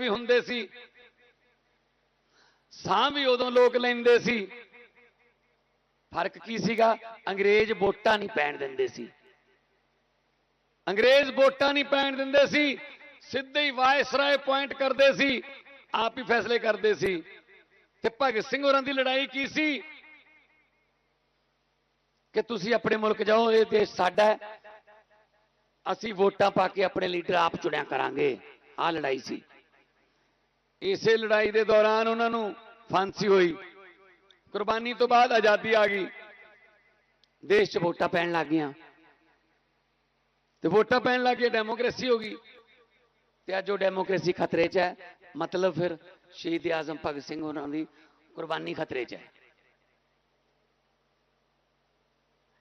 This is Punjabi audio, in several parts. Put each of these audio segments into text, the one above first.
ਵੀ ਹੁੰਦੇ ਸੀ। ਸਾਹ ਵੀ ਉਦੋਂ ਲੋਕ ਲੈਂਦੇ ਸੀ। ਫ਼ਰਕ ਕੀ ਸੀਗਾ? ਅੰਗਰੇਜ਼ ਵੋਟਾਂ ਨਹੀਂ ਪੈਣ ਦਿੰਦੇ ਸੀ। ਅੰਗਰੇਜ਼ ਵੋਟਾਂ ਨਹੀਂ ਪੈਣ ਦਿੰਦੇ ਸੀ। ਸਿੱਧੇ ਹੀ ਵਾਇਸਰਾਏ ਪੁਆਇੰਟ ਕਰਦੇ ਸੀ। ਆਪ ਹੀ ਫੈਸਲੇ ਕਰਦੇ ਸੀ। ਤੇ ਭਗਤ ਸਿੰਘ ਹੋਰਾਂ ਦੀ ਲੜਾਈ ਕੀ ਸੀ? ਕਿ ਤੁਸੀਂ ਆਪਣੇ ਮੁਲਕ ਜਾਓ, ਇਹ ਦੇਸ਼ ਸਾਡਾ ਹੈ। ਅਸੀਂ ਵੋਟਾਂ ਪਾ ਕੇ ਆਪਣੇ ਲੀਡਰ ਆਪ ਚੁਣਿਆ ਕਰਾਂਗੇ। ਆਹ ਲੜਾਈ ਸੀ। ਇਸੇ ਲੜਾਈ ਦੇ ਦੌਰਾਨ ਉਹਨਾਂ ਨੂੰ ਫਾਂਸੀ ਹੋਈ। ਕੁਰਬਾਨੀ ਤੋਂ ਬਾਅਦ ਆਜ਼ਾਦੀ ਆ ਗਈ। ਦੇਸ਼ 'ਚ ਵੋਟਾਂ ਪੈਣ ਲੱਗ ਗਈਆਂ। ਤੇ ਵੋਟਾਂ ਪੈਣ ਲੱਗ ਗਈਆਂ, ਡੈਮੋਕ੍ਰੇਸੀ ਹੋ ਗਈ। ਤੇ ਅੱਜ ਉਹ ਡੈਮੋਕ੍ਰੇਸੀ ਖਤਰੇ 'ਚ ਹੈ। ਮਤਲਬ ਫਿਰ ਸ਼ਹੀਦ ਆਜ਼ਮ ਭਗਤ ਸਿੰਘ ਉਹਨਾਂ ਦੀ ਕੁਰਬਾਨੀ ਖਤਰੇ 'ਚ ਹੈ।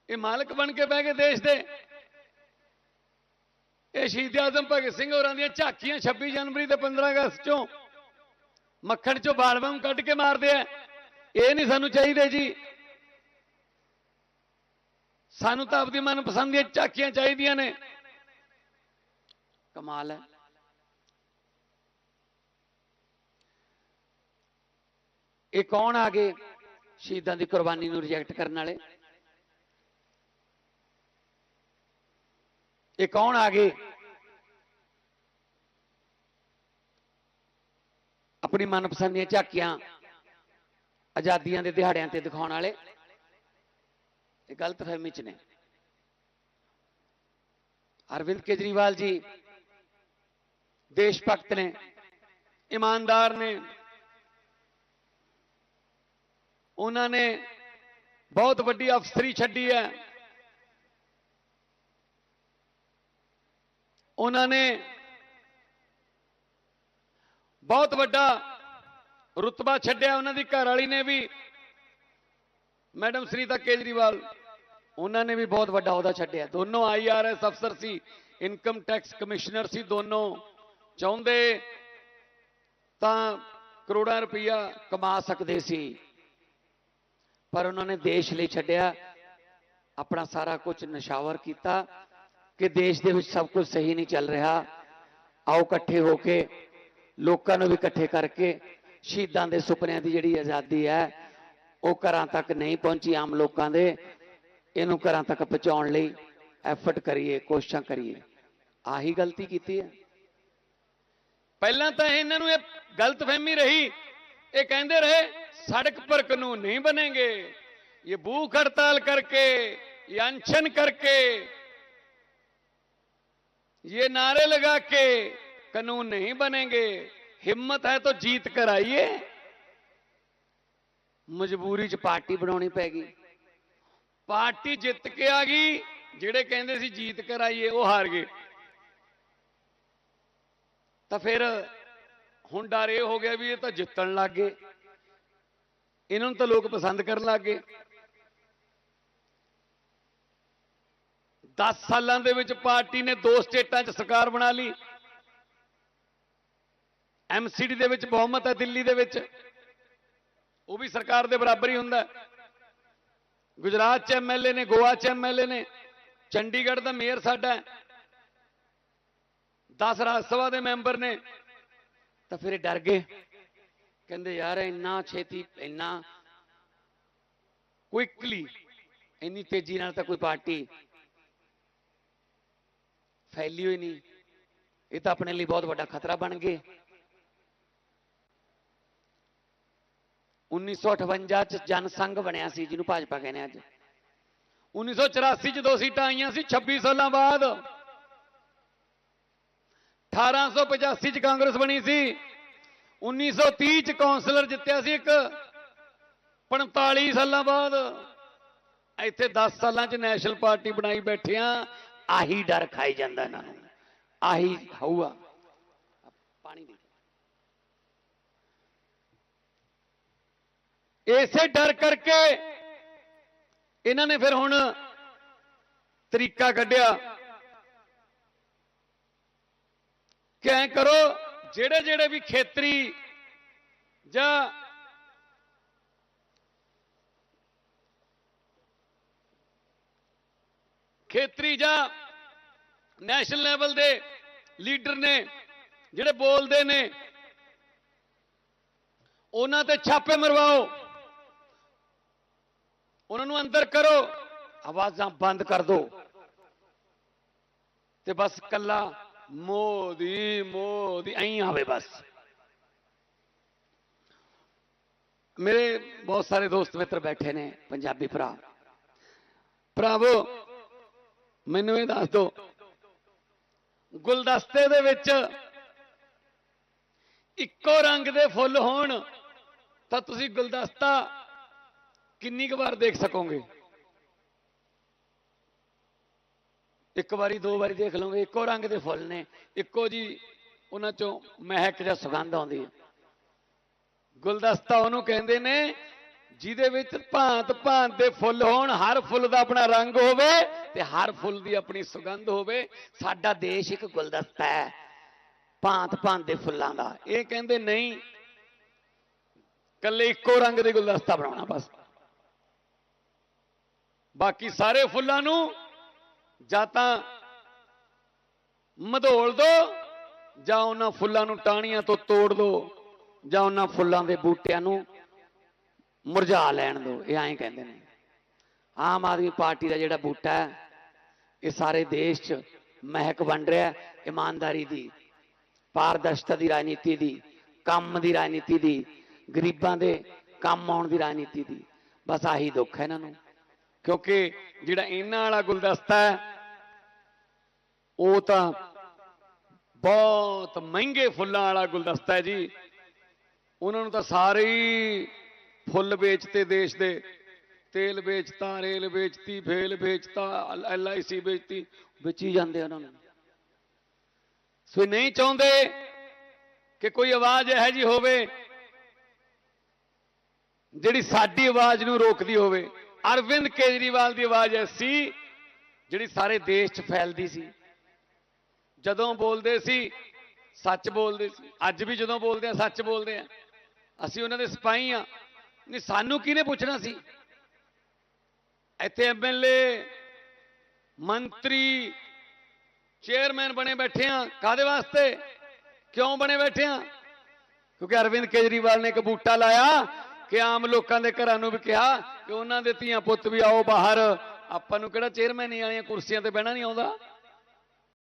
ਇਹ ਮਾਲਕ ਬਣ ਕੇ ਬਹਿ ਗਏ ਦੇਸ਼ ਦੇ। ਇਹ ਸ਼ਹੀਦ ਆਜ਼ਮ ਭਗਤ ਸਿੰਘ ਹੋਰਾਂ ਦੀਆਂ ਝਾਕੀਆਂ 26 ਜਨਵਰੀ ਤੇ 15 ਅਗਸਤ ਚੋਂ ਮੱਖਣ ਚੋਂ ਬਾਲ ਵਾਂਗ ਕੱਢ ਕੇ ਮਾਰਦੇ ਆ। ਇਹ ਨਹੀਂ ਸਾਨੂੰ ਚਾਹੀਦੇ ਜੀ। ਸਾਨੂੰ ਤਾਂ ਆਪਦੀ ਮਨਪਸੰਦ ਦੀਆਂ ਝਾਕੀਆਂ ਚਾਹੀਦੀਆਂ ਨੇ। ਕਮਾਲ ਹੈ। ਇਹ ਕੌਣ ਆ ਗਏ ਸ਼ਹੀਦਾਂ ਦੀ ਕੁਰਬਾਨੀ ਨੂੰ ਰਿਜੈਕਟ ਕਰਨ ਵਾਲੇ? ਇਹ ਕੌਣ ਆ ਗਏ ਆਪਣੀ ਮਨਪਸੰਦ ਦੀਆਂ ਝਾਕੀਆਂ ਆਜ਼ਾਦੀਆਂ ਦੇ ਦਿਹਾੜਿਆਂ ਤੇ ਦਿਖਾਉਣ ਵਾਲੇ। ਇਹ ਗਲਤ ਫਹਿਮੀ ਚ ਨੇ। ਅਰਵਿੰਦ ਕੇਜਰੀਵਾਲ ਜੀ ਦੇਸ਼ ਭਗਤ ਨੇ, ਇਮਾਨਦਾਰ ਨੇ। ਉਹਨਾਂ ਨੇ ਬਹੁਤ ਵੱਡੀ ਅਫਸਰੀ ਛੱਡੀ ਹੈ। ਉਹਨਾਂ ਨੇ ਬਹੁਤ ਵੱਡਾ ਰੁਤਬਾ ਛੱਡਿਆ ਉਹਨਾਂ ਦੀ ਘਰ ਵਾਲੀ ਨੇ ਵੀ। ਮੈਡਮ ਸ੍ਰੀਤਾ ਕੇਜਰੀਵਾਲ, ਉਹਨਾਂ ਨੇ ਵੀ ਬਹੁਤ ਵੱਡਾ ਅਹੁਦਾ ਛੱਡਿਆ। ਦੋਨੋਂ ਆਈਆਰਐਸ ਅਫਸਰ ਸੀ, ਇਨਕਮ ਟੈਕਸ ਕਮਿਸ਼ਨਰ ਸੀ ਦੋਨੋਂ। ਚਾਹੁੰਦੇ ਤਾਂ ਕਰੋੜਾਂ ਰੁਪਈਆ ਕਮਾ ਸਕਦੇ ਸੀ, ਪਰ ਉਹਨਾਂ ਨੇ ਦੇਸ਼ ਲਈ ਛੱਡਿਆ। ਆਪਣਾ ਸਾਰਾ ਕੁਝ ਨਿਸ਼ਾਵਰ ਕੀਤਾ ਕਿ ਦੇਸ਼ ਦੇ ਵਿੱਚ ਸਭ ਕੁਝ ਸਹੀ ਨਹੀਂ ਚੱਲ ਰਿਹਾ। ਆਓ ਇਕੱਠੇ ਹੋ ਕੇ ਲੋਕਾਂ ਨੂੰ ਵੀ ਇਕੱਠੇ ਕਰਕੇ ਸ਼ਹੀਦਾਂ ਦੇ ਸੁਪਨਿਆਂ ਦੀ ਜਿਹੜੀ ਆਜ਼ਾਦੀ ਹੈ, ਉਹ ਘਰਾਂ ਤੱਕ ਨਹੀਂ ਪਹੁੰਚੀ ਆਮ ਲੋਕਾਂ ਦੇ। ਇਹਨੂੰ ਘਰਾਂ ਤੱਕ ਪਹੁੰਚਾਉਣ ਲਈ ਐਫਰਟ ਕਰੀਏ, ਕੋਸ਼ਿਸ਼ਾਂ ਕਰੀਏ। ਆਹੀ ਗਲਤੀ ਕੀਤੀ ਹੈ। ਪਹਿਲਾਂ ਤਾਂ ਇਹਨਾਂ ਨੂੰ ਇਹ ਗਲਤਫਹਿਮੀ ਰਹੀ। ਇਹ ਕਹਿੰਦੇ ਰਹੇ, ਸੜਕ ਪਰ ਕਾਨੂੰਨ ਨਹੀਂ ਬਣेंगे ਇਹ ਭੂਖ ਹੜਤਾਲ ਕਰਕੇ, ਇਹ ਅਨਸ਼ਨ ਕਰਕੇ, ਇਹ ਨਾਰੇ ਲਗਾ ਕੇ कानून नहीं बनेंगे हिम्मत है तो जीत कर आइए ਮਜਬੂਰੀ ਚ ਪਾਰਟੀ ਬਣਾਉਣੀ ਪੈ ਗਈ ਪਾਰਟੀ ਜਿੱਤ ਕੇ ਆ ਗਈ ਜਿਹੜੇ ਕਹਿੰਦੇ ਸੀ ਜੀਤ ਕਰ ਆਈਏ ਉਹ ਹਾਰ ਗਏ ਤਾਂ ਫਿਰ ਹੁਣ ਡਰ ਇਹ ਹੋ ਗਿਆ ਵੀ ਇਹ ਤਾਂ ਜਿੱਤਣ ਲੱਗ ਗਏ ਇਹਨਾਂ ਨੂੰ ਤਾਂ ਲੋਕ ਪਸੰਦ ਕਰਨ ਲੱਗ ਗਏ 10 ਸਾਲਾਂ ਦੇ ਵਿੱਚ ਪਾਰਟੀ ਨੇ ਦੋ ਸਟੇਟਾਂ 'ਚ ਸਰਕਾਰ ਬਣਾ ਲਈ ਐਮਸੀਡੀ ਦੇ ਵਿੱਚ ਬਹੁਮਤ ਹੈ, ਦਿੱਲੀ ਦੇ ਵਿੱਚ। ਉਹ ਵੀ ਸਰਕਾਰ ਦੇ ਬਰਾਬਰ ਹੀ ਹੁੰਦਾ ਗੁਜਰਾਤ 'ਚ ਐਮਐਲਏ ਨੇ, ਗੋਆ 'ਚ ਐਮਐਲਏ ਨੇ, ਚੰਡੀਗੜ੍ਹ ਦਾ ਮੇਅਰ ਸਾਡਾ ਹੈ। 10 ਰਾਜ ਸਭਾ ਦੇ ਮੈਂਬਰ ਨੇ, ਤਾਂ ਫਿਰ ਇਹ ਡਰ ਗਏ। ਕਹਿੰਦੇ ਯਾਰ ਇੰਨਾ ਛੇਤੀ, ਇੰਨਾ ਕੁਇਕਲੀ ਇੰਨੀ ਤੇਜ਼ੀ ਨਾਲ ਤਾਂ ਕੋਈ ਪਾਰਟੀ ਫੈਲੀ ਹੋਈ ਨਹੀਂ। ਇਹ ਤਾਂ ਆਪਣੇ ਲਈ ਬਹੁਤ ਵੱਡਾ ਖਤਰਾ ਬਣ ਗਏ। 1958 ਚ ਜਨਸੰਘ ਬਣਿਆ ਸੀ, ਜਿਹਨੂੰ ਭਾਜਪਾ ਕਹਿੰਦੇ ਅੱਜ। 1984 ਚ ਦੋ ਸੀਟਾਂ ਆਈਆਂ ਸੀ 26 ਸਾਲਾਂ ਬਾਅਦ। 1885 ਚ ਕਾਂਗਰਸ ਬਣੀ ਸੀ। 1930 ਚ ਕਾਉਂਸਲਰ ਜਿੱਤਿਆ ਸੀ ਇੱਕ। 45 ਸਾਲਾਂ ਬਾਅਦ ਇੱਥੇ 10 ਸਾਲਾਂ ਚ ਨੈਸ਼ਨਲ ਪਾਰਟੀ ਬਣਾਈ ਬੈਠਿਆਂ ਆਹੀ ਡਰ ਖਾਈ ਜਾਂਦਾ ਇਹਨਾਂ ਨੂੰ। ਆਹੀ ਹਊਆ ਪਾਣੀ ਦੇ ਇਸੇ ਡਰ ਕਰਕੇ ਇਹਨਾਂ ਨੇ ਫਿਰ ਹੁਣ ਤਰੀਕਾ ਕੱਢਿਆ। ਕਿ ਐਂ ਕਰੋ, ਜਿਹੜੇ ਜਿਹੜੇ ਵੀ ਖੇਤਰੀ ਜਾਂ ਖੇਤਰੀ ਜਾਂ ਨੈਸ਼ਨਲ ਲੈਵਲ ਦੇ ਲੀਡਰ ਨੇ, ਜਿਹੜੇ ਬੋਲਦੇ ਨੇ, ਉਹਨਾਂ ਤੇ ਛਾਪੇ ਮਰਵਾਓ। ਉਹਨਾਂ ਨੂੰ ਅੰਦਰ ਕਰੋ। ਆਵਾਜ਼ਾਂ ਬੰਦ ਕਰ ਦਿਓ ਤੇ ਬਸ ਕੱਲਾ ਮੋਦੀ ਮੋਦੀ, ਐਂ ਆਵੇ ਬਸ। ਮੇਰੇ ਬਹੁਤ ਸਾਰੇ ਦੋਸਤ ਮਿੱਤਰ ਬੈਠੇ ਨੇ, ਪੰਜਾਬੀ ਭਰਾ। ਭਰਾਵੋ, ਮੈਨੂੰ ਇਹ ਦੱਸ ਦਿਓ ਗੁਲਦਸਤੇ ਦੇ ਵਿੱਚ ਇੱਕੋ ਰੰਗ ਦੇ ਫੁੱਲ ਹੋਣ ਤਾਂ ਤੁਸੀਂ ਗੁਲਦਸਤਾ ਕਿੰਨੀ ਕੁ ਵਾਰ ਦੇਖ ਸਕੋਗੇ? ਇੱਕ ਵਾਰੀ, ਦੋ ਵਾਰੀ ਦੇਖ ਲਓਗੇ। ਇੱਕੋ ਰੰਗ ਦੇ ਫੁੱਲ ਨੇ। ਇੱਕੋ ਜੀ ਉਹਨਾਂ ਚੋਂ ਮਹਿਕ ਜਾਂ ਸੁਗੰਧ ਆਉਂਦੀ ਹੈ। ਗੁਲਦਸਤਾ ਉਹਨੂੰ ਕਹਿੰਦੇ ਨੇ, ਜਿਹਦੇ ਵਿੱਚ ਭਾਂਤ ਭਾਂਤ ਦੇ ਫੁੱਲ ਹੋਣ, ਹਰ ਫੁੱਲ ਦਾ ਆਪਣਾ ਰੰਗ ਹੋਵੇ ਤੇ ਹਰ ਫੁੱਲ ਦੀ ਆਪਣੀ ਸੁਗੰਧ ਹੋਵੇ। ਸਾਡਾ ਦੇਸ਼ ਇੱਕ ਗੁਲਦਸਤਾ ਹੈ, ਭਾਂਤ ਭਾਂਤ ਦੇ ਫੁੱਲਾਂ ਦਾ। ਇਹ ਕਹਿੰਦੇ ਨਹੀਂ ਕੱਲੇ ਇੱਕੋ ਰੰਗ ਦੇ ਗੁਲਦਸਤਾ ਬਣਾਉਣਾ ਬਸ। ਬਾਕੀ ਸਾਰੇ ਫੁੱਲਾਂ ਨੂੰ ਜਾਂ ਤਾਂ ਮਧੋਲ ਦੋ, ਜਾਂ ਉਹਨਾਂ ਫੁੱਲਾਂ ਨੂੰ ਟਾਹਣੀਆਂ ਤੋਂ ਤੋੜ ਦੋ, ਜਾਂ ਉਹਨਾਂ ਫੁੱਲਾਂ ਦੇ ਬੂਟਿਆਂ ਨੂੰ ਮੁਰਝਾ ਲੈਣ ਦਿਓ ਇਹ ਐਂ ਕਹਿੰਦੇ ਨੇ। ਆਮ ਆਦਮੀ ਪਾਰਟੀ ਦਾ ਜਿਹੜਾ ਬੂਟਾ ਹੈ, ਇਹ ਸਾਰੇ ਦੇਸ਼ 'ਚ ਮਹਿਕ ਵੰਡ ਰਿਹਾ ਇਮਾਨਦਾਰੀ ਦੀ, ਪਾਰਦਰਸ਼ਤਾ ਦੀ ਰਾਜਨੀਤੀ ਦੀ, ਕੰਮ ਦੀ ਰਾਜਨੀਤੀ ਦੀ, ਗਰੀਬਾਂ ਦੇ ਕੰਮ ਆਉਣ ਦੀ ਰਾਜਨੀਤੀ ਦੀ। ਬਸ ਆਹੀ ਦੁੱਖ ਹੈ ਇਹਨਾਂ ਨੂੰ। ਕਿਉਂਕਿ ਜਿਹੜਾ ਇਹਨਾਂ ਵਾਲਾ ਗੁਲਦਸਤਾ ਹੈ, ਉਹ ਤਾਂ ਬਹੁਤ ਮਹਿੰਗੇ ਫੁੱਲਾਂ ਵਾਲਾ ਗੁਲਦਸਤਾ ਹੈ ਜੀ। ਉਹਨਾਂ ਨੂੰ ਤਾਂ ਸਾਰੇ ਹੀ ਫੁੱਲ ਵੇਚਤੇ ਦੇਸ਼ ਦੇ। ਤੇਲ ਵੇਚਤਾ, ਰੇਲ ਵੇਚਤੀ, ਫੇਲ ਵੇਚਤਾ ਐਲਆਈਸੀ ਵੇਚਤੀ, ਵੇਚੀ ਜਾਂਦੇ ਉਹਨਾਂ ਨੂੰ। ਸੋ ਇਹ ਨਹੀਂ ਚਾਹੁੰਦੇ ਕਿ ਕੋਈ ਆਵਾਜ਼ ਇਹੋ ਜੀ ਹੋਵੇ, ਜਿਹੜੀ ਸਾਡੀ ਆਵਾਜ਼ ਨੂੰ ਰੋਕਦੀ ਹੋਵੇ। ਅਰਵਿੰਦ ਕੇਜਰੀਵਾਲ ਦੀ ਆਵਾਜ਼ ਐਸੀ ਜਿਹੜੀ ਸਾਰੇ ਦੇਸ਼ 'ਚ ਫੈਲਦੀ ਸੀ। ਜਦੋਂ ਬੋਲਦੇ ਸੀ, ਸੱਚ ਬੋਲਦੇ ਸੀ। ਅੱਜ ਵੀ ਜਦੋਂ ਬੋਲਦੇ ਆ, ਸੱਚ ਬੋਲਦੇ ਆ। ਅਸੀਂ ਉਹਨਾਂ ਦੇ ਸਿਪਾਹੀ ਆ। ਨਹੀਂ, ਸਾਨੂੰ ਕਿਹਨੇ ਪੁੱਛਣਾ ਸੀ? ਇੱਥੇ ਐਮਐਲਏ ਮੰਤਰੀ, ਚੇਅਰਮੈਨ ਬਣੇ ਬੈਠੇ ਆ। ਕਾਦੇ ਵਾਸਤੇ? ਕਿਉਂ ਬਣੇ ਬੈਠੇ ਆ? ਕਿਉਂਕਿ ਅਰਵਿੰਦ ਕੇਜਰੀਵਾਲ ਨੇ ਇੱਕ ਬੂਟਾ ਲਾਇਆ ਕਿ ਆਮ ਲੋਕਾਂ ਦੇ ਘਰਾਂ ਨੂੰ ਵੀ ਕਿਹਾ ਕਿ ਉਹਨਾਂ ਦੇ ਧੀਆਂ ਪੁੱਤ ਵੀ ਆਓ ਬਾਹਰ। ਆਪਾਂ ਨੂੰ ਕਿਹੜਾ ਚੇਅਰਮੈਨ ਵਾਲੀਆਂ ਕੁਰਸੀਆਂ ਤੇ ਬਹਿਣਾ ਨਹੀਂ ਆਉਂਦਾ?